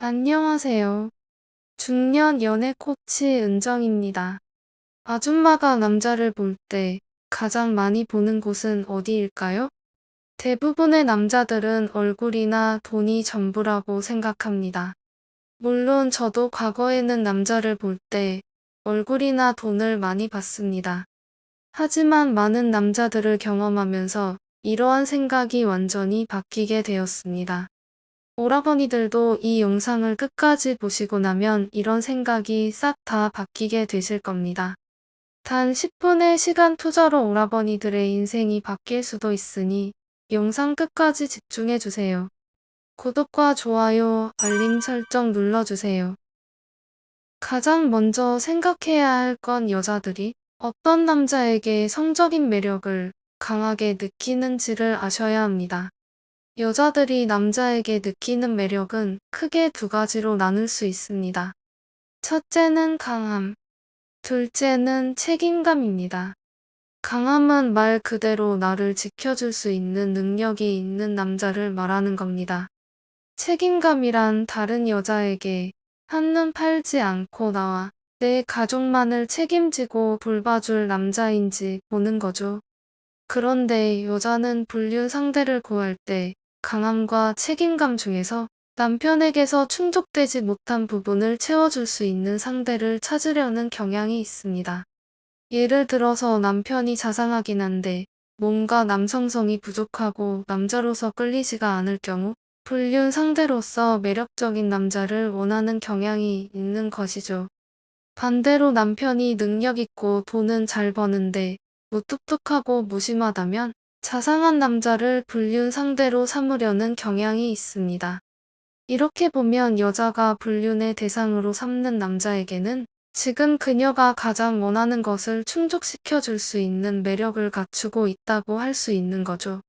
안녕하세요. 중년 연애 코치 은정입니다. 아줌마가 남자를 볼 때 가장 많이 보는 곳은 어디일까요? 대부분의 남자들은 얼굴이나 돈이 전부라고 생각합니다. 물론 저도 과거에는 남자를 볼 때 얼굴이나 돈을 많이 봤습니다. 하지만 많은 남자들을 경험하면서 이러한 생각이 완전히 바뀌게 되었습니다. 오라버니들도 이 영상을 끝까지 보시고 나면 이런 생각이 싹 다 바뀌게 되실 겁니다. 단 10분의 시간 투자로 오라버니들의 인생이 바뀔 수도 있으니 영상 끝까지 집중해 주세요. 구독과 좋아요, 알림 설정 눌러주세요. 가장 먼저 생각해야 할 건 여자들이 어떤 남자에게 성적인 매력을 강하게 느끼는지를 아셔야 합니다. 여자들이 남자에게 느끼는 매력은 크게 두 가지로 나눌 수 있습니다. 첫째는 강함, 둘째는 책임감입니다. 강함은 말 그대로 나를 지켜줄 수 있는 능력이 있는 남자를 말하는 겁니다. 책임감이란 다른 여자에게 한눈 팔지 않고 나와 내 가족만을 책임지고 돌봐줄 남자인지 보는 거죠. 그런데 여자는 불륜 상대를 구할 때 강함과 책임감 중에서 남편에게서 충족되지 못한 부분을 채워줄 수 있는 상대를 찾으려는 경향이 있습니다. 예를 들어서 남편이 자상하긴 한데 뭔가 남성성이 부족하고 남자로서 끌리지가 않을 경우 불륜 상대로서 매력적인 남자를 원하는 경향이 있는 것이죠. 반대로 남편이 능력 있고 돈은 잘 버는데 무뚝뚝하고 무심하다면 자상한 남자를 불륜 상대로 삼으려는 경향이 있습니다. 이렇게 보면 여자가 불륜의 대상으로 삼는 남자에게는 지금 그녀가 가장 원하는 것을 충족시켜 줄 수 있는 매력을 갖추고 있다고 할 수 있는 거죠.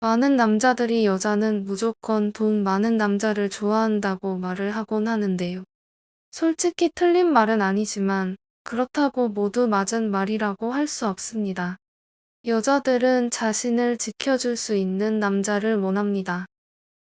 많은 남자들이 여자는 무조건 돈 많은 남자를 좋아한다고 말을 하곤 하는데요. 솔직히 틀린 말은 아니지만 그렇다고 모두 맞은 말이라고 할 수 없습니다. 여자들은 자신을 지켜줄 수 있는 남자를 원합니다.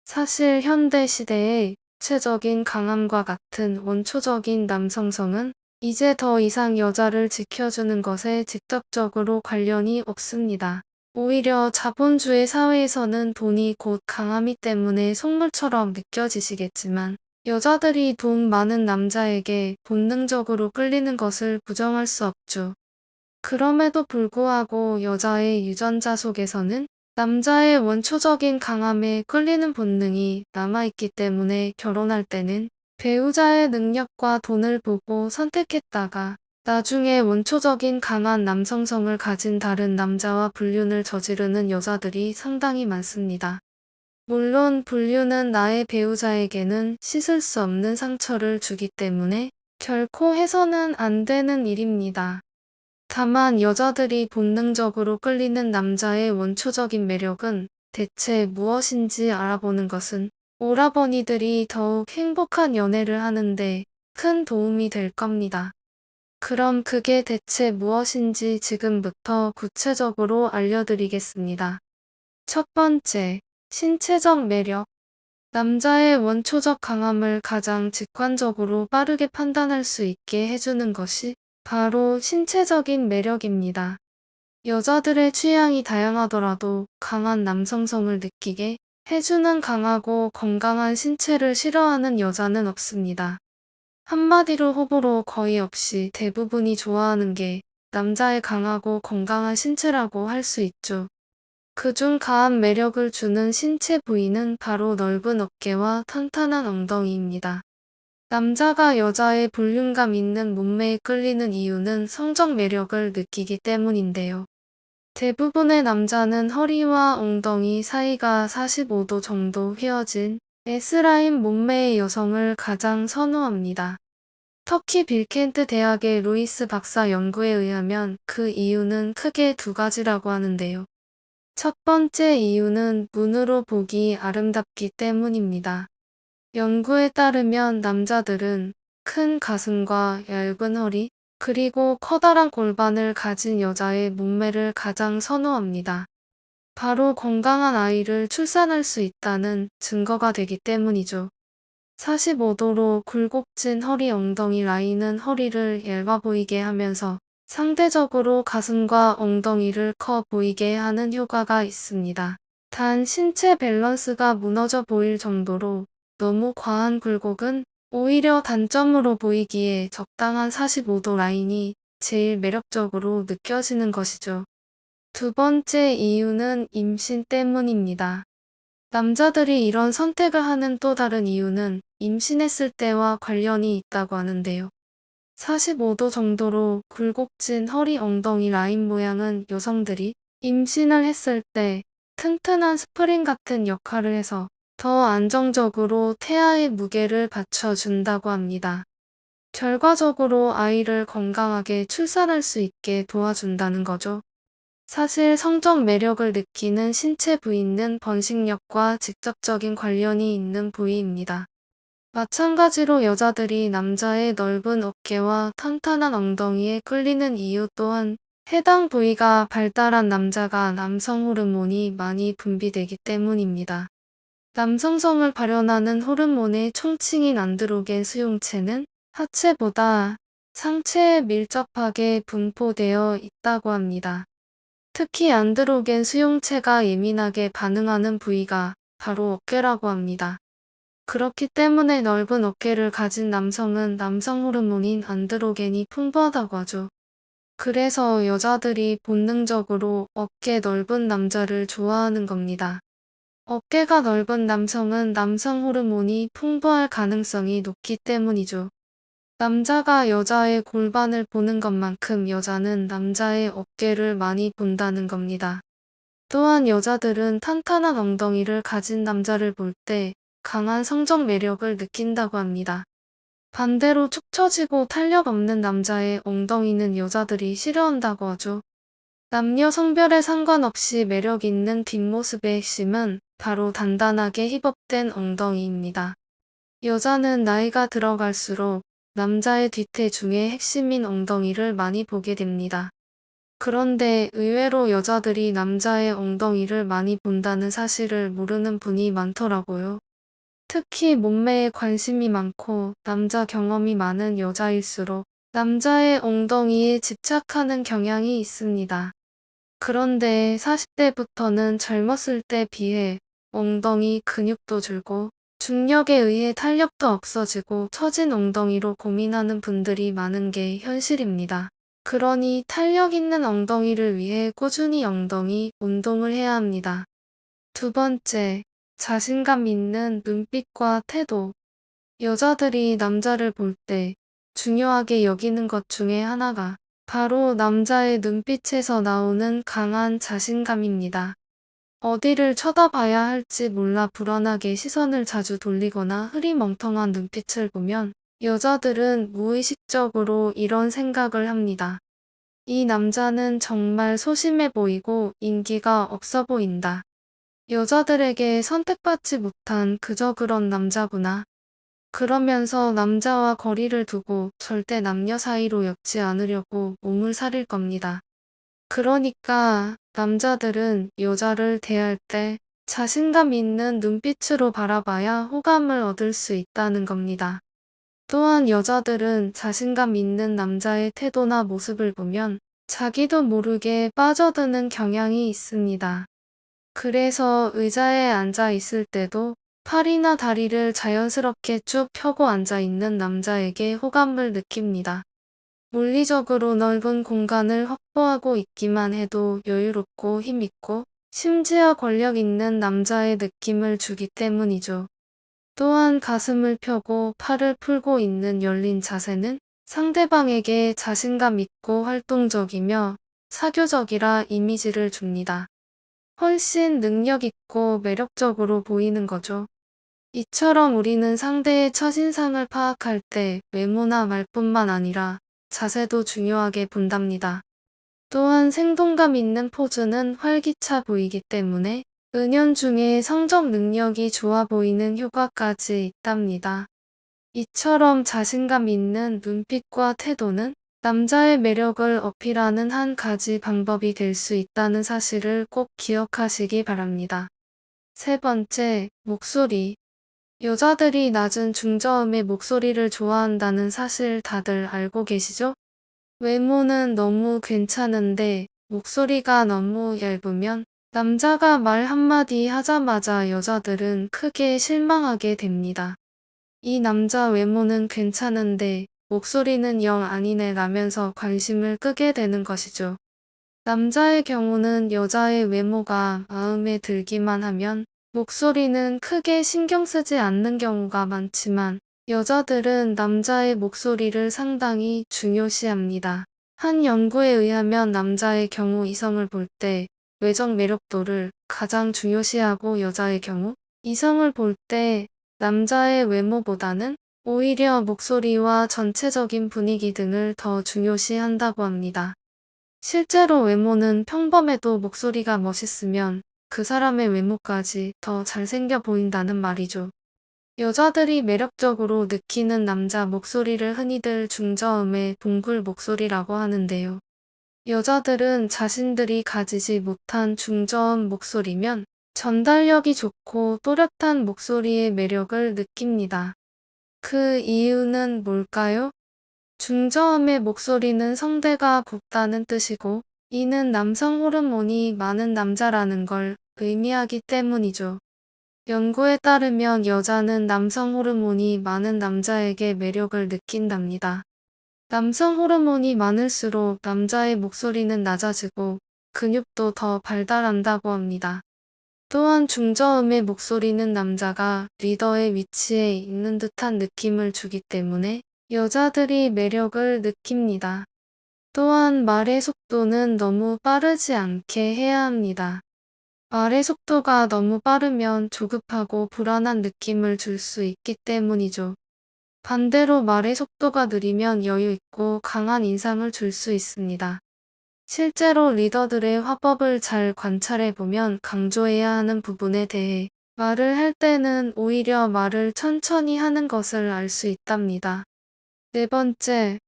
사실 현대 시대의 구체적인 강함과 같은 원초적인 남성성은 이제 더 이상 여자를 지켜주는 것에 직접적으로 관련이 없습니다. 오히려 자본주의 사회에서는 돈이 곧 강함이 때문에 속물처럼 느껴지시겠지만 여자들이 돈 많은 남자에게 본능적으로 끌리는 것을 부정할 수 없죠. 그럼에도 불구하고 여자의 유전자 속에서는 남자의 원초적인 강함에 끌리는 본능이 남아있기 때문에 결혼할 때는 배우자의 능력과 돈을 보고 선택했다가 나중에 원초적인 강한 남성성을 가진 다른 남자와 불륜을 저지르는 여자들이 상당히 많습니다. 물론 불륜은 나의 배우자에게는 씻을 수 없는 상처를 주기 때문에 결코 해서는 안 되는 일입니다. 다만 여자들이 본능적으로 끌리는 남자의 원초적인 매력은 대체 무엇인지 알아보는 것은 오라버니들이 더욱 행복한 연애를 하는데 큰 도움이 될 겁니다. 그럼 그게 대체 무엇인지 지금부터 구체적으로 알려드리겠습니다. 첫 번째, 신체적 매력. 남자의 원초적 강함을 가장 직관적으로 빠르게 판단할 수 있게 해주는 것이 바로 신체적인 매력입니다. 여자들의 취향이 다양하더라도 강한 남성성을 느끼게 해주는 강하고 건강한 신체를 싫어하는 여자는 없습니다. 한마디로 호불호 거의 없이 대부분이 좋아하는 게 남자의 강하고 건강한 신체라고 할 수 있죠. 그중 강한 매력을 주는 신체 부위는 바로 넓은 어깨와 탄탄한 엉덩이입니다. 남자가 여자의 볼륨감 있는 몸매에 끌리는 이유는 성적 매력을 느끼기 때문인데요. 대부분의 남자는 허리와 엉덩이 사이가 45도 정도 휘어진 S라인 몸매의 여성을 가장 선호합니다. 터키 빌켄트 대학의 루이스 박사 연구에 의하면 그 이유는 크게 두 가지라고 하는데요. 첫 번째 이유는 눈으로 보기 아름답기 때문입니다. 연구에 따르면 남자들은 큰 가슴과 얇은 허리, 그리고 커다란 골반을 가진 여자의 몸매를 가장 선호합니다. 바로 건강한 아이를 출산할 수 있다는 증거가 되기 때문이죠. 45도로 굴곡진 허리 엉덩이 라인은 허리를 얇아 보이게 하면서 상대적으로 가슴과 엉덩이를 커 보이게 하는 효과가 있습니다. 단 신체 밸런스가 무너져 보일 정도로 너무 과한 굴곡은 오히려 단점으로 보이기에 적당한 45도 라인이 제일 매력적으로 느껴지는 것이죠. 두 번째 이유는 임신 때문입니다. 남자들이 이런 선택을 하는 또 다른 이유는 임신했을 때와 관련이 있다고 하는데요. 45도 정도로 굴곡진 허리 엉덩이 라인 모양은 여성들이 임신을 했을 때 튼튼한 스프링 같은 역할을 해서 더 안정적으로 태아의 무게를 받쳐준다고 합니다. 결과적으로 아이를 건강하게 출산할 수 있게 도와준다는 거죠. 사실 성적 매력을 느끼는 신체 부위는 번식력과 직접적인 관련이 있는 부위입니다. 마찬가지로 여자들이 남자의 넓은 어깨와 탄탄한 엉덩이에 끌리는 이유 또한 해당 부위가 발달한 남자가 남성 호르몬이 많이 분비되기 때문입니다. 남성성을 발현하는 호르몬의 총칭인 안드로겐 수용체는 하체보다 상체에 밀접하게 분포되어 있다고 합니다. 특히 안드로겐 수용체가 예민하게 반응하는 부위가 바로 어깨라고 합니다. 그렇기 때문에 넓은 어깨를 가진 남성은 남성 호르몬인 안드로겐이 풍부하다고 하죠. 그래서 여자들이 본능적으로 어깨 넓은 남자를 좋아하는 겁니다. 어깨가 넓은 남성은 남성 호르몬이 풍부할 가능성이 높기 때문이죠. 남자가 여자의 골반을 보는 것만큼 여자는 남자의 어깨를 많이 본다는 겁니다. 또한 여자들은 탄탄한 엉덩이를 가진 남자를 볼 때 강한 성적 매력을 느낀다고 합니다. 반대로 축 처지고 탄력 없는 남자의 엉덩이는 여자들이 싫어한다고 하죠. 남녀 성별에 상관없이 매력 있는 뒷모습의 핵심은 바로 단단하게 힙업된 엉덩이입니다. 여자는 나이가 들어갈수록 남자의 뒤태 중에 핵심인 엉덩이를 많이 보게 됩니다. 그런데 의외로 여자들이 남자의 엉덩이를 많이 본다는 사실을 모르는 분이 많더라고요. 특히 몸매에 관심이 많고 남자 경험이 많은 여자일수록 남자의 엉덩이에 집착하는 경향이 있습니다. 그런데 40대부터는 젊었을 때 비해 엉덩이 근육도 줄고 중력에 의해 탄력도 없어지고 처진 엉덩이로 고민하는 분들이 많은 게 현실입니다. 그러니 탄력 있는 엉덩이를 위해 꾸준히 엉덩이 운동을 해야 합니다. 두 번째, 자신감 있는 눈빛과 태도. 여자들이 남자를 볼 때 중요하게 여기는 것 중에 하나가 바로 남자의 눈빛에서 나오는 강한 자신감입니다. 어디를 쳐다봐야 할지 몰라 불안하게 시선을 자주 돌리거나 흐리멍텅한 눈빛을 보면 여자들은 무의식적으로 이런 생각을 합니다. 이 남자는 정말 소심해 보이고 인기가 없어 보인다. 여자들에게 선택받지 못한 그저 그런 남자구나. 그러면서 남자와 거리를 두고 절대 남녀 사이로 엮지 않으려고 몸을 사릴 겁니다. 그러니까 남자들은 여자를 대할 때 자신감 있는 눈빛으로 바라봐야 호감을 얻을 수 있다는 겁니다. 또한 여자들은 자신감 있는 남자의 태도나 모습을 보면 자기도 모르게 빠져드는 경향이 있습니다. 그래서 의자에 앉아 있을 때도 팔이나 다리를 자연스럽게 쭉 펴고 앉아 있는 남자에게 호감을 느낍니다. 물리적으로 넓은 공간을 확보하고 있기만 해도 여유롭고 힘있고 심지어 권력 있는 남자의 느낌을 주기 때문이죠. 또한 가슴을 펴고 팔을 풀고 있는 열린 자세는 상대방에게 자신감 있고 활동적이며 사교적이라 이미지를 줍니다. 훨씬 능력 있고 매력적으로 보이는 거죠. 이처럼 우리는 상대의 첫인상을 파악할 때 외모나 말뿐만 아니라 자세도 중요하게 본답니다. 또한 생동감 있는 포즈는 활기차 보이기 때문에 은연중에 성적 능력이 좋아 보이는 효과까지 있답니다. 이처럼 자신감 있는 눈빛과 태도는 남자의 매력을 어필하는 한 가지 방법이 될 수 있다는 사실을 꼭 기억하시기 바랍니다. 세 번째, 목소리. 여자들이 낮은 중저음의 목소리를 좋아한다는 사실 다들 알고 계시죠? 외모는 너무 괜찮은데 목소리가 너무 얇으면 남자가 말 한마디 하자마자 여자들은 크게 실망하게 됩니다. 이 남자 외모는 괜찮은데 목소리는 영 아니네 라면서 관심을 끄게 되는 것이죠. 남자의 경우는 여자의 외모가 마음에 들기만 하면 목소리는 크게 신경 쓰지 않는 경우가 많지만 여자들은 남자의 목소리를 상당히 중요시합니다. 한 연구에 의하면 남자의 경우 이성을 볼 때 외적 매력도를 가장 중요시하고 여자의 경우 이성을 볼 때 남자의 외모보다는 오히려 목소리와 전체적인 분위기 등을 더 중요시한다고 합니다. 실제로 외모는 평범해도 목소리가 멋있으면 그 사람의 외모까지 더 잘생겨 보인다는 말이죠. 여자들이 매력적으로 느끼는 남자 목소리를 흔히들 중저음의 동굴 목소리라고 하는데요. 여자들은 자신들이 가지지 못한 중저음 목소리면 전달력이 좋고 또렷한 목소리의 매력을 느낍니다. 그 이유는 뭘까요? 중저음의 목소리는 성대가 곱다는 뜻이고 이는 남성 호르몬이 많은 남자라는 걸 의미하기 때문이죠. 연구에 따르면 여자는 남성 호르몬이 많은 남자에게 매력을 느낀답니다. 남성 호르몬이 많을수록 남자의 목소리는 낮아지고 근육도 더 발달한다고 합니다. 또한 중저음의 목소리는 남자가 리더의 위치에 있는 듯한 느낌을 주기 때문에 여자들이 매력을 느낍니다. 또한 말의 속도는 너무 빠르지 않게 해야 합니다. 말의 속도가 너무 빠르면 조급하고 불안한 느낌을 줄 수 있기 때문이죠. 반대로 말의 속도가 느리면 여유 있고 강한 인상을 줄 수 있습니다. 실제로 리더들의 화법을 잘 관찰해 보면 강조해야 하는 부분에 대해 말을 할 때는 오히려 말을 천천히 하는 것을 알 수 있답니다. 네 번째,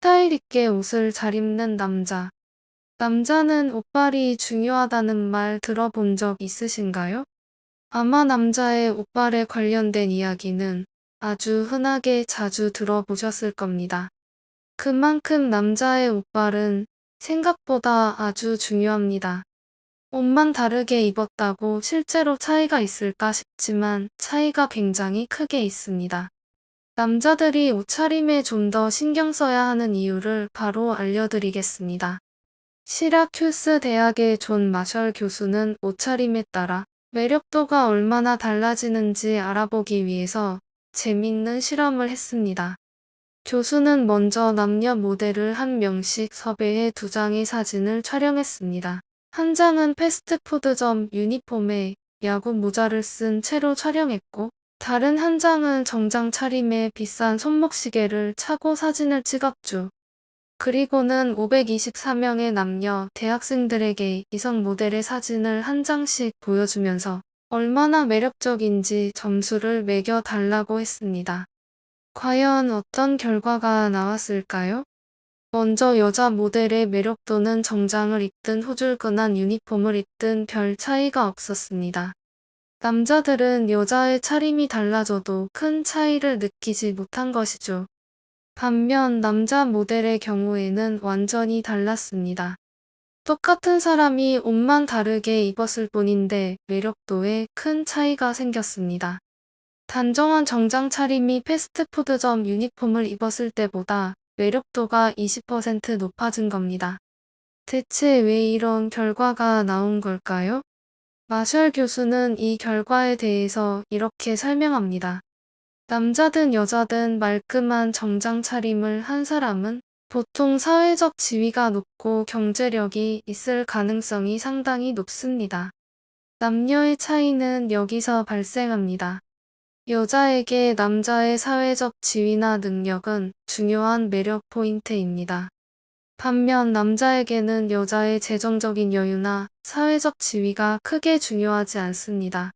스타일 있게 옷을 잘 입는 남자. 남자는 옷빨이 중요하다는 말 들어본 적 있으신가요? 아마 남자의 옷빨에 관련된 이야기는 아주 흔하게 자주 들어보셨을 겁니다. 그만큼 남자의 옷빨은 생각보다 아주 중요합니다. 옷만 다르게 입었다고 실제로 차이가 있을까 싶지만 차이가 굉장히 크게 있습니다. 남자들이 옷차림에 좀 더 신경 써야 하는 이유를 바로 알려드리겠습니다. 시라큐스 대학의 존 마셜 교수는 옷차림에 따라 매력도가 얼마나 달라지는지 알아보기 위해서 재밌는 실험을 했습니다. 교수는 먼저 남녀 모델을 한 명씩 섭외해 두 장의 사진을 촬영했습니다. 한 장은 패스트푸드점 유니폼에 야구 모자를 쓴 채로 촬영했고 다른 한 장은 정장 차림에 비싼 손목시계를 차고 사진을 찍었죠. 그리고는 524명의 남녀 대학생들에게 이성 모델의 사진을 한 장씩 보여주면서 얼마나 매력적인지 점수를 매겨 달라고 했습니다. 과연 어떤 결과가 나왔을까요? 먼저 여자 모델의 매력도는 정장을 입든 호줄근한 유니폼을 입든 별 차이가 없었습니다. 남자들은 여자의 차림이 달라져도 큰 차이를 느끼지 못한 것이죠. 반면 남자 모델의 경우에는 완전히 달랐습니다. 똑같은 사람이 옷만 다르게 입었을 뿐인데 매력도에 큰 차이가 생겼습니다. 단정한 정장 차림이 패스트푸드점 유니폼을 입었을 때보다 매력도가 20% 높아진 겁니다. 대체 왜 이런 결과가 나온 걸까요? 마셜 교수는 이 결과에 대해서 이렇게 설명합니다. 남자든 여자든 말끔한 정장 차림을 한 사람은 보통 사회적 지위가 높고 경제력이 있을 가능성이 상당히 높습니다. 남녀의 차이는 여기서 발생합니다. 여자에게 남자의 사회적 지위나 능력은 중요한 매력 포인트입니다. 반면 남자에게는 여자의 재정적인 여유나 사회적 지위가 크게 중요하지 않습니다.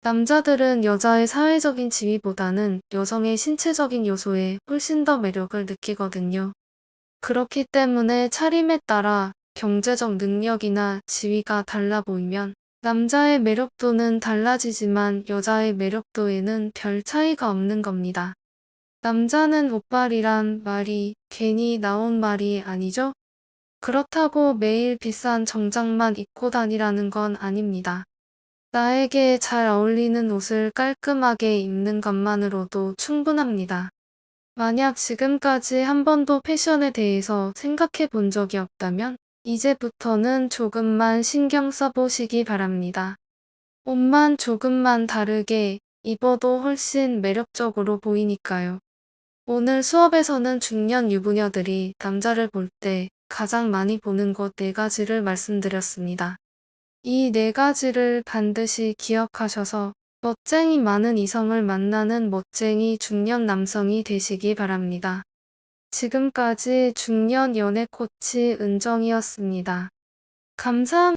남자들은 여자의 사회적인 지위보다는 여성의 신체적인 요소에 훨씬 더 매력을 느끼거든요. 그렇기 때문에 차림에 따라 경제적 능력이나 지위가 달라 보이면 남자의 매력도는 달라지지만 여자의 매력도에는 별 차이가 없는 겁니다. 남자는 옷빨이란 말이 괜히 나온 말이 아니죠? 그렇다고 매일 비싼 정장만 입고 다니라는 건 아닙니다. 나에게 잘 어울리는 옷을 깔끔하게 입는 것만으로도 충분합니다. 만약 지금까지 한 번도 패션에 대해서 생각해 본 적이 없다면 이제부터는 조금만 신경 써보시기 바랍니다. 옷만 조금만 다르게 입어도 훨씬 매력적으로 보이니까요. 오늘 수업에서는 중년 유부녀들이 남자를 볼 때 가장 많이 보는 것 네 가지를 말씀드렸습니다. 이 네 가지를 반드시 기억하셔서 멋쟁이 많은 이성을 만나는 멋쟁이 중년 남성이 되시기 바랍니다. 지금까지 중년 연애 코치 은정이었습니다. 감사합니다.